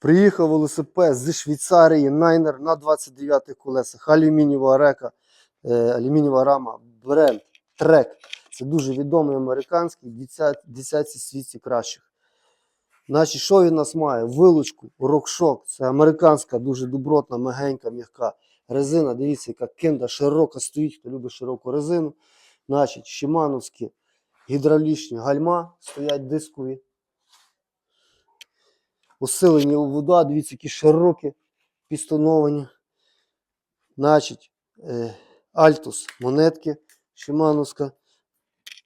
Приїхав велосипед з Швейцарії Найнер на 29 колесах. Алюмінієва река, е, алюмінієва рама, бренд, трек. Це дуже відомий американський, десятці світі кращих. Значить, що він нас має? Вилучку, рокшок. Це американська, дуже добротна, мягенька, м'яка резина. Дивіться, яка кенда широка стоїть, хто любить широку резину. Значить, шимановські гідравлічні гальма стоять дискові. Усилені вода, дивіться, які широкі, пістоновані. Значить, е, Альтус монетки, Шимановська.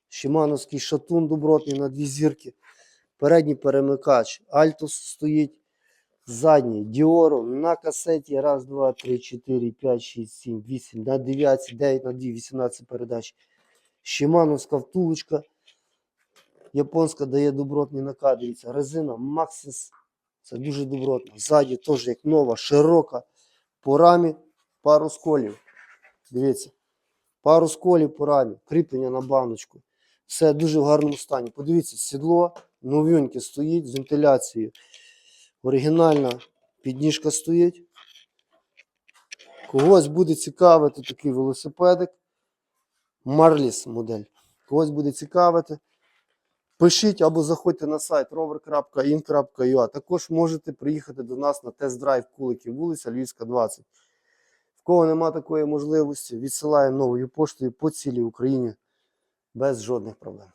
Шимановський шатун добротний на дві зірки. Передній перемикач Альтус стоїть. Задній Діоро на касеті. Раз, два, три, чотири, п'ять, шість, сім, вісім, на 9, 9 на 2, 18 передач. Шимановська втулочка. Японська дає добротний накат. Резина Maxxis. Це дуже добротно. Ззаді теж як нова, широка. По рамі пару сколів. Дивіться. Пару сколів по рамі. Кріплення на баночку. Все дуже в гарному стані. Подивіться, сідло новеньке стоїть з вентиляцією. Оригінальна підніжка стоїть. Когось буде цікавити такий велосипедик. Марліс модель. Когось буде цікавити. Пишіть або заходьте на сайт rover.in.ua. Також можете приїхати до нас на тест-драйв Куликів, вулиця Львівська, 20. В кого нема такої можливості, відсилаємо новою поштою по цілій Україні без жодних проблем.